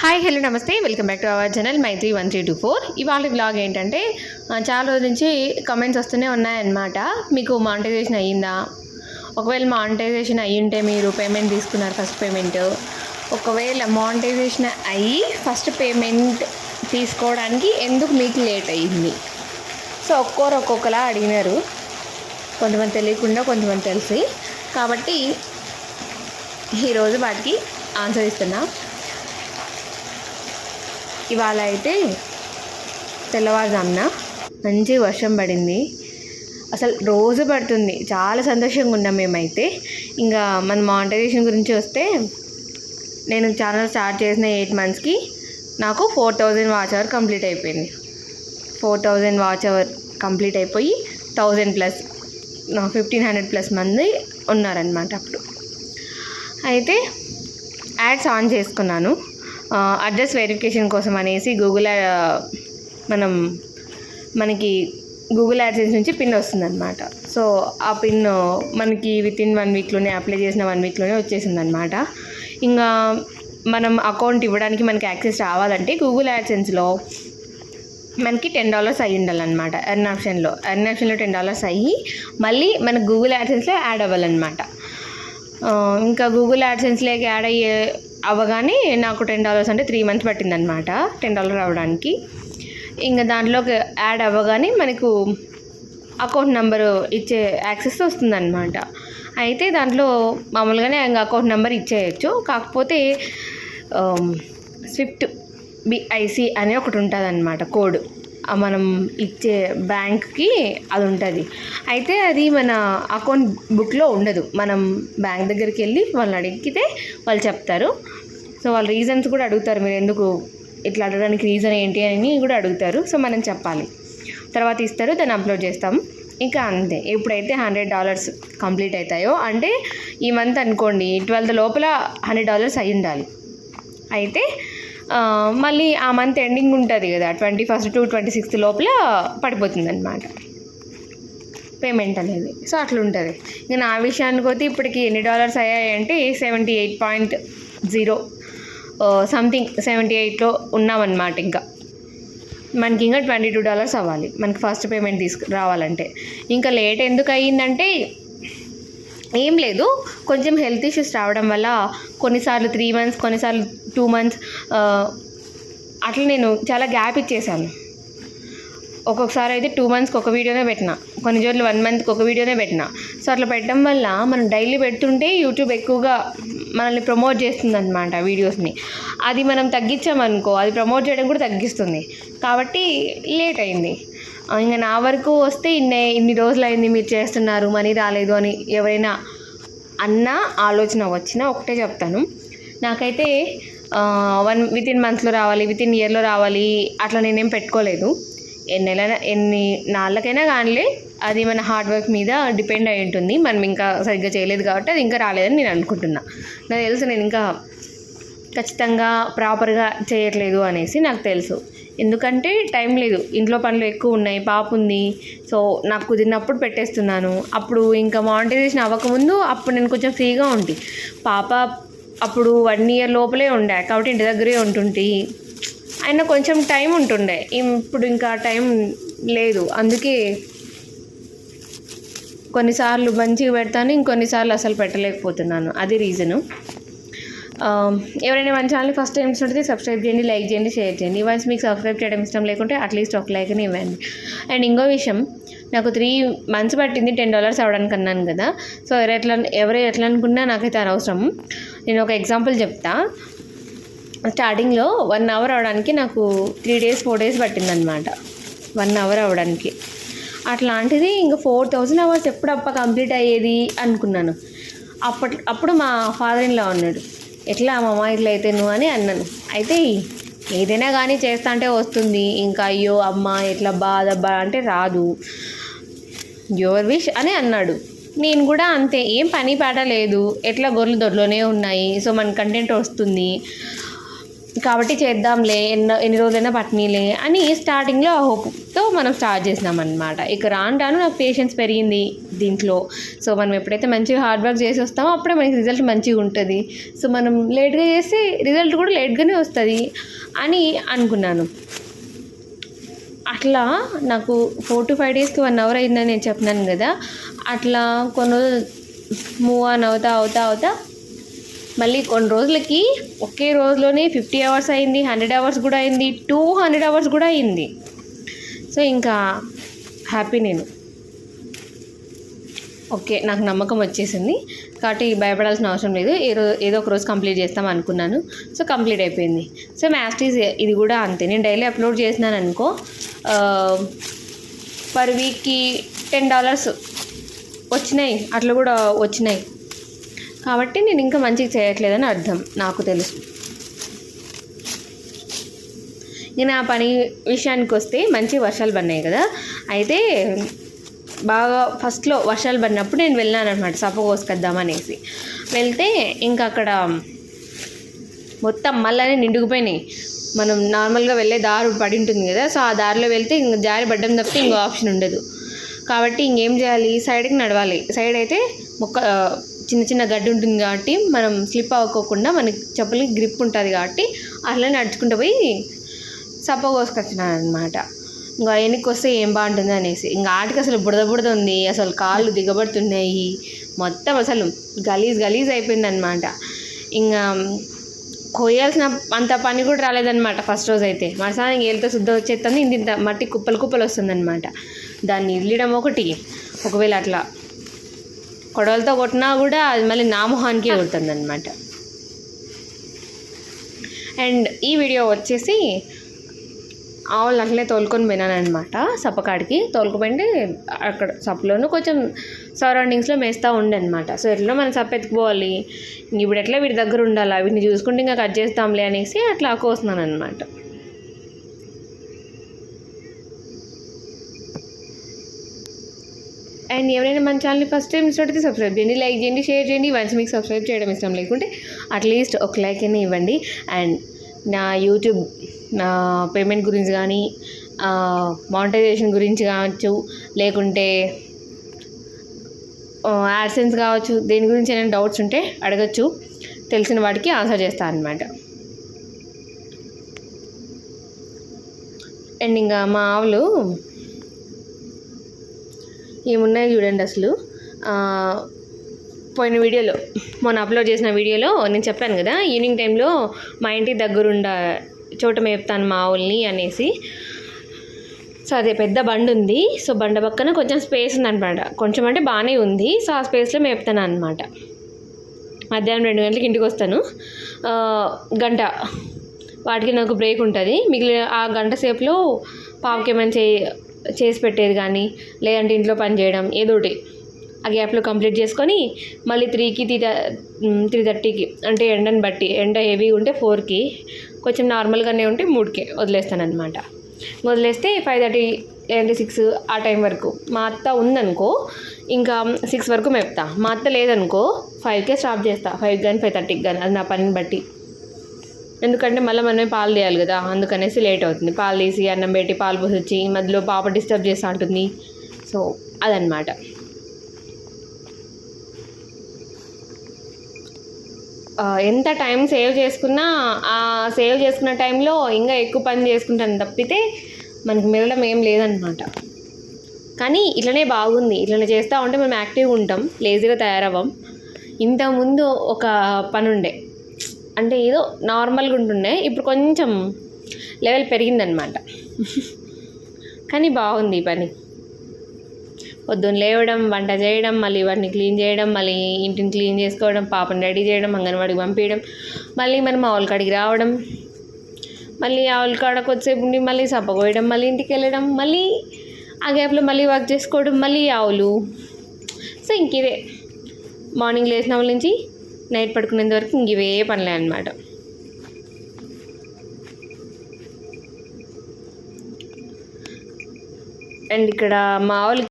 Hi hello namaste. Welcome back to our channel Maithri one three two four ఇవాళ blog ఏంటంటే చాలా రోజుల నుంచి కమెంట్స్ వస్తూనే ఉన్నాయన్నమాట. మీకు మానిటైజేషన్ అయ్యిందా? ఒకవేళ మానిటైజేషన్ అయ్యి ఉంటే మీరు పేమెంట్ తీసుకున్నారు ఫస్ట్ పేమెంట్ ఒకవేళ మానిటైజేషన్ అయ్యి ఫస్ట్ పేమెంట్ తీసుకోవడానికి ఎందుకు మీకు లేట్ అయ్యింది? సో ఒక్కొరు ఒక్కొక్కలా అడిగినారు. కొంతమంది తెలియకుండా కొంతమంది తెలిసి. కాబట్టి ఈరోజు వాటికి ఆన్సర్ ఇస్తున్నాం. ఇవాళ అయితే తెల్లవారుజామున మంచి వర్షం పడింది. అసలు రోజు పడుతుంది. చాలా సంతోషంగా ఉన్నాం మేమైతే. ఇంకా మన మానిటైజేషన్ గురించి వస్తే నేను ఛానల్ స్టార్ట్ చేసిన ఎయిట్ మంత్స్కి నాకు four thousand watch hour complete అయిపోయింది. Four thousand watch hour complete అయిపోయి thousand plus fifteen hundred plus మంది ఉన్నారనమాట అప్పుడు. అయితే యాడ్స్ ఆన్ చేసుకున్నాను. అడ్రస్ వెరిఫికేషన్ కోసం అనేసి గూగుల్ మనం మనకి గూగుల్ యాడ్సెన్స్ నుంచి పిన్ వస్తుందన్నమాట. సో ఆ పిన్ మనకి విత్ ఇన్ వన్ వీక్లోనే అప్లై చేసిన వన్ వీక్లోనే వచ్చేసిందనమాట ఇంకా మనం అకౌంట్ ఇవ్వడానికి మనకి యాక్సెస్ రావాలంటే గూగుల్ యాడ్సెన్స్లో మనకి టెన్ డాలర్స్ అయ్యి ఉండాలన్నమాట. ఎర్న్ ఆప్షన్లో ఎర్న్ ఆప్షన్లో టెన్ డాలర్స్ అయ్యి మళ్ళీ మనకు గూగుల్ యాడ్సెన్స్లో యాడ్ అవ్వాలన్నమాట. ఇంకా గూగుల్ యాడ్సెన్స్లోకి యాడ్ అయ్యే అవ్వగానే నాకు టెన్ డాలర్స్ అంటే త్రీ మంత్స్ పట్టిందనమాట టెన్ డాలర్ అవ్వడానికి ఇంకా దాంట్లోకి యాడ్ అవ్వగానే మనకు అకౌంట్ నెంబరు ఇచ్చే యాక్సెస్ వస్తుందన్నమాట. అయితే దాంట్లో మామూలుగానే ఇంకా అకౌంట్ నెంబర్ ఇచ్చేయచ్చు కాకపోతే స్విఫ్ట్ బిఐసి అనే ఒకటి ఉంటుంది అనమాట కోడ్. మనం ఇచ్చే బ్యాంక్కి అది ఉంటుంది అయితే అది మన అకౌంట్ బుక్లో ఉండదు. మనం బ్యాంక్ దగ్గరికి వెళ్ళి వాళ్ళని అడిగితే వాళ్ళు చెప్తారు. సో వాళ్ళ రీజన్స్ కూడా అడుగుతారు. మీరు ఎందుకు ఇట్లా అడగడానికి రీజన్ ఏంటి అని కూడా అడుగుతారు. సో మనం చెప్పాలి. తర్వాత ఇస్తారు. దాన్ని అప్లోడ్ చేస్తాం. ఇంకా అంతే. ఎప్పుడైతే హండ్రెడ్ డాలర్స్ కంప్లీట్ అవుతాయో అంటే ఈ మంత్ అనుకోండి ట్వెల్త్ లోపల హండ్రెడ్ డాలర్స్ అయి ఉండాలి అయితే మళ్ళీ ఆ మంత్ ఎండింగ్ ఉంటుంది కదా twenty first to twenty sixth లోపల పడిపోతుంది అనమాట పేమెంట్ అనేది. సో అట్లా ఉంటుంది ఇంకా నా విషయానికి పోతే ఇప్పటికి ఎన్ని డాలర్స్ అయ్యాయి అంటే seventy eight point zero something seventy ఎయిట్లో ఉన్నామన్నమాట ఇంకా. మనకి ఇంకా ట్వంటీ టూ డాలర్స్ అవ్వాలి. మనకి ఫస్ట్ పేమెంట్ తీసుకు రావాలంటే. ఇంకా లేట్ ఎందుకు అయ్యిందంటే ఏం లేదు. కొంచెం హెల్త్ ఇష్యూస్ రావడం వల్ల కొన్నిసార్లు త్రీ మంత్స్ కొన్నిసార్లు టూ మంత్స్ అట్లా నేను చాలా గ్యాప్ ఇచ్చేసాను. ఒక్కొక్కసారి అయితే టూ మంత్స్కి ఒక వీడియోనే పెట్టిన. కొన్ని చోట్ల వన్ మంత్కి ఒక వీడియోనే పెట్టిన. సో అట్లా పెట్టడం వల్ల మనం డైలీ పెడుతుంటే యూట్యూబ్ ఎక్కువగా మనల్ని ప్రమోట్ చేస్తుంది అనమాట వీడియోస్ని. అది మనం తగ్గించామనుకో అది ప్రమోట్ చేయడం కూడా తగ్గిస్తుంది. కాబట్టి లేట్ అయింది. ఇంకా నా వరకు వస్తే ఇన్ని ఇన్ని రోజులు అయింది మీరు చేస్తున్నారు మనీ రాలేదు అని ఎవరైనా అన్న ఆలోచన వచ్చినా ఒకటే చెప్తాను. నాకైతే వన్ విత్ ఇన్ మంత్స్లో రావాలి విత్ ఇన్ ఇయర్లో రావాలి అట్లా నేనేం పెట్టుకోలేదు. ఎన్ని నెల ఎన్ని నాళ్ళకైనా కానిలే అది మన హార్డ్ వర్క్ మీద డిపెండ్ అయి ఉంటుంది. మనం ఇంకా సరిగ్గా చేయలేదు కాబట్టి అది ఇంకా రాలేదని నేను అనుకుంటున్నా. నాకు తెలుసు నేను ఇంకా ఖచ్చితంగా ప్రాపర్గా చేయట్లేదు అనేసి నాకు తెలుసు. ఎందుకంటే టైం లేదు. ఇంట్లో పనులు ఎక్కువ ఉన్నాయి పాప ఉంది. సో నాకు కుదిరినప్పుడు పెట్టేస్తున్నాను. అప్పుడు ఇంకా మానిటైజేషన్ అవ్వకముందు అప్పుడు నేను కొంచెం ఫ్రీగా ఉండి పాప అప్పుడు వన్ ఇయర్ లోపలే ఉండే. కాబట్టి ఇంటి దగ్గరే ఉంటుంటి. అయినా కొంచెం టైం ఉంటుండే. ఇప్పుడు ఇంకా టైం లేదు. అందుకే కొన్నిసార్లు మంచిగా పెడతాను ఇంకొన్నిసార్లు అసలు పెట్టలేకపోతున్నాను. అది రీజను Um, ఎవరైనా మన ఛానల్ ఫస్ట్ టైం చూస్తే సబ్స్క్రైబ్ చేయండి లైక్ చేయండి షేర్ చేయండి. వన్స్ మీకు సబ్స్క్రైబ్ చేయడం ఇష్టం లేకుంటే అట్లీస్ట్ ఒక లైక్ని ఇవ్వండి. అండ్ ఇంకో విషయం నాకు త్రీ మంత్స్ పట్టింది టెన్ డాలర్స్ అవ్వడానికి అన్నాను కదా. సో ఎవరు ఎట్లా ఎవరు ఎట్లా అనుకున్నా నాకైతే అనవసరం. నేను ఒక ఎగ్జాంపుల్ చెప్తా. స్టార్టింగ్లో వన్ అవర్ అవడానికి నాకు త్రీ డేస్ ఫోర్ డేస్ పట్టిందనమాట వన్ అవర్ అవడానికి అట్లాంటిది ఇంకా ఫోర్ థౌజండ్ అవర్స్ ఎప్పుడప్ప కంప్లీట్ అయ్యేది అనుకున్నాను. అప్పట్ అప్పుడు మా ఫాదర్ ఇన్లా ఉన్నాడు. ఎట్లా అమ్మమ్మ ఇట్లా అయితే నువ్వు అని అన్నాను. అయితే ఏదైనా కానీ చేస్తా అంటే వస్తుంది. ఇంకా అయ్యో అమ్మ ఎట్లా బాధ బా అంటే రాదు. యువర్ విష్ అని అన్నాడు. నేను కూడా అంతే. ఏం పని పాట లేదు. ఎట్లా గొర్రెలు దొడ్లోనే ఉన్నాయి. సో మన కంటెంట్ వస్తుంది. కాబట్టి చేద్దాంలే. ఎన్నో ఎన్ని రోజులైనా పట్నీలే అని స్టార్టింగ్లో ఆ మనం స్టార్ట్ చేసినాం అనమాట ఇక రాను రాను నాకు పేషెన్స్ పెరిగింది దీంట్లో. సో మనం ఎప్పుడైతే మంచిగా హార్డ్ వర్క్ చేసి వస్తామో అప్పుడే మనకి రిజల్ట్ మంచిగా ఉంటుంది. సో మనం లేట్గా చేస్తే రిజల్ట్ కూడా లేట్గానే వస్తుంది అని అనుకున్నాను. అట్లా నాకు ఫోర్ టు ఫైవ్ డేస్కి వన్ అవర్ అయిందని నేను చెప్పినాను కదా. అట్లా కొన్ని రోజులు మూవ్ ఆన్ అవుతా అవుతా అవుతా మళ్ళీ కొన్ని రోజులకి ఒకే రోజులోనే ఫిఫ్టీ అవర్స్ అయింది హండ్రెడ్ అవర్స్ కూడా అయింది టూ హండ్రెడ్ అవర్స్ కూడా అయింది. సో ఇంకా హ్యాపీ నేను. ఓకే నాకు నమ్మకం వచ్చేసింది. కాబట్టి భయపడాల్సిన అవసరం లేదు. ఏదో ఏదో ఒక రోజు కంప్లీట్ చేస్తాం అనుకున్నాను. సో కంప్లీట్ అయిపోయింది. సో మ్యాస్టీస్ ఇది కూడా అంతే. నేను డైలీ అప్లోడ్ చేసినాను అనుకో పర్ వీక్కి టెన్ డాలర్స్ వచ్చినాయి. అట్లా కూడా వచ్చినాయి. కాబట్టి నేను ఇంకా మంచిగా చేయట్లేదని అర్థం. నాకు తెలుసు. ఇక నా పని విషయానికి వస్తే మంచి వర్షాలు పడినాయి కదా. అయితే బాగా ఫస్ట్లో వర్షాలు పడినప్పుడు నేను వెళ్ళాను అనమాట సప కోసుకొద్దామనేసి. వెళ్తే ఇంకా అక్కడ మొత్తం మళ్ళీ నిండుకుపోయినాయి. మనం నార్మల్గా వెళ్ళే దారి పడి ఉంటుంది కదా సో ఆ దారిలో వెళ్తే ఇంక జారి పడ్డం తప్పితే ఇంకో ఆప్షన్ ఉండదు. కాబట్టి ఇంకేం చేయాలి? సైడ్కి నడవాలి. సైడ్ అయితే మొక్క చిన్న చిన్న గడ్డి ఉంటుంది కాబట్టి మనం స్లిప్ అవ్వకోకుండా మనకి చెప్పులకి గ్రిప్ ఉంటుంది కాబట్టి అట్లా నడుచుకుంటూ పోయి సప్ప కోసుకొచ్చినాను అనమాట ఇంకా వెనక్కి వస్తే ఏం బాగుంటుంది అనేసి. ఇంకా ఆటికి అసలు బుడద బుడద ఉంది అసలు కాళ్ళు దిగబడుతున్నాయి. మొత్తం అసలు గలీజ్ గలీజ్ అయిపోయింది అనమాట ఇంకా కొయ్యాల్సిన అంత పని కూడా రాలేదన్నమాట ఫస్ట్ రోజు అయితే మరుసానికి ఏళ్ళతో శుద్ధ వచ్చేస్తుంది ఇంత ఇంత మట్టి కుప్పలు కుప్పలు వస్తుందన్నమాట. దాన్ని ఇల్లడం ఒకటి. ఒకవేళ అట్లా కొడవలతో కొట్టినా కూడా అది మళ్ళీ నా మొహానికే కొడుతుంది అనమాట అండ్ ఈ వీడియో వచ్చేసి ఆవులు అట్లే తోలుకొని పోయినాను అనమాట సప్పకాడికి తోలుకుపోయింటే అక్కడ సప్పలోనూ కొంచెం సరౌండింగ్స్లో మేస్తూ ఉండే అనమాట సో ఎట్లా మనం సప్ప ఎత్తుకుపోవాలి. ఇప్పుడు ఎట్లా వీటి దగ్గర ఉండాలా? వీటిని చూసుకుంటే ఇంకా కట్ చేస్తాంలే అనేసి అట్లా కోస్తున్నాను అనమాట అండ్ ఎవరైనా మన ఛానల్ని ఫస్ట్ టైం ఇష్టపడితే సబ్స్క్రైబ్ చేయండి లైక్ చేయండి షేర్ చేయండి. వన్స్ మీకు సబ్స్క్రైబ్ చేయడం ఇష్టం లేకుంటే అట్లీస్ట్ ఒక లైక్ అయినా ఇవ్వండి. అండ్ నా యూట్యూబ్ పేమెంట్ గురించి కానీ మానిటైజేషన్ గురించి కావచ్చు లేకుంటే యాడ్సెన్స్ కావచ్చు దేని గురించి ఏమైనా డౌట్స్ ఉంటే అడగచ్చు. తెలిసిన వాటికి ఆన్సర్ చేస్తాను అనమాట అండ్ ఇంకా మా ఆవులు ఏమున్నాయి చూడండి అసలు. పోయిన వీడియోలో మొన్న అప్లోడ్ చేసిన వీడియోలో నేను చెప్పాను కదా ఈవినింగ్ టైంలో మా ఇంటి దగ్గరుండ చోట మేపుతాను మావుల్ని అనేసి. సో అదే పెద్ద బండి ఉంది సో బండ పక్కన కొంచెం స్పేస్ ఉందన్నమాట. కొంచెం అంటే బాగానే ఉంది. సో ఆ స్పేస్లో మేపుతాను అనమాట మధ్యాహ్నం రెండు గంటలకి ఇంటికి వస్తాను. గంట. వాటికి నాకు బ్రేక్ ఉంటుంది. మిగిలిన ఆ గంట సేపులో పాపకి ఏమైనా చే చేసి పెట్టేది కానీ లేదంటే ఇంట్లో పని చేయడం ఏదో ఒకటి. ఆ గ్యాప్లో కంప్లీట్ చేసుకొని మళ్ళీ త్రీకి త్రీ త్రీ థర్టీకి అంటే ఎండని బట్టి ఎండ హెవీ ఉంటే ఫోర్కి కొంచెం నార్మల్గానే ఉంటే మూడుకే వదిలేస్తానమాట వదిలేస్తే ఫైవ్ థర్టీ లేదంటే సిక్స్ ఆ టైం వరకు. మా అత్త ఉందనుకో ఇంకా సిక్స్ వరకు మెప్తా మా అత్త లేదనుకో ఫైవ్కే స్టాప్ చేస్తా. ఫైవ్ కానీ ఫైవ్ థర్టీకి కానీ అది నా పనిని బట్టి. ఎందుకంటే మళ్ళీ మనమే పాలు తీయాలి కదా అందుకనేసి లేట్ అవుతుంది. పాలు తీసి అన్నం పెట్టి పాలు పోసి వచ్చి మధ్యలో పాప డిస్టర్బ్ చేస్తూ ఉంటుంది సో అదనమాట ఎంత టైం సేవ్ చేసుకున్నా ఆ సేవ్ చేసుకున్న టైంలో ఇంకా ఎక్కువ పని చేసుకుంటాను తప్పితే మనకి మిగలడం ఏం లేదనమాట కానీ ఇట్లనే బాగుంది. ఇట్లనే చేస్తూ ఉంటే మేము యాక్టివ్గా ఉంటాం. లేజీగా తయారవ్వం. ఇంతకుముందు ఒక పని ఉండే అంటే ఏదో నార్మల్గా ఉంటుండే. ఇప్పుడు కొంచెం లెవెల్ పెరిగిందనమాట కానీ బాగుంది ఈ పని. పొద్దున్న లేవడం వంట చేయడం మళ్ళీ వాటిని క్లీన్ చేయడం మళ్ళీ ఇంటిని క్లీన్ చేసుకోవడం పాపని రెడీ చేయడం అంగన్వాడికి పంపించడం మళ్ళీ మనం ఆవుల కాడికి రావడం మళ్ళీ ఆవుల కాడ కొద్దిసేపు ఉండి మళ్ళీ సప్పగోయడం మళ్ళీ ఇంటికి వెళ్ళడం మళ్ళీ ఆ గ్యాప్లో మళ్ళీ వర్క్ చేసుకోవడం మళ్ళీ ఆవులు. సో ఇంక ఇదే మార్నింగ్ లేచిన వాళ్ళ నుంచి నైట్ పడుకునేంత వరకు ఇంక ఇవే పనులే అనమాట అండ్ ఇక్కడ మా ఆవులకి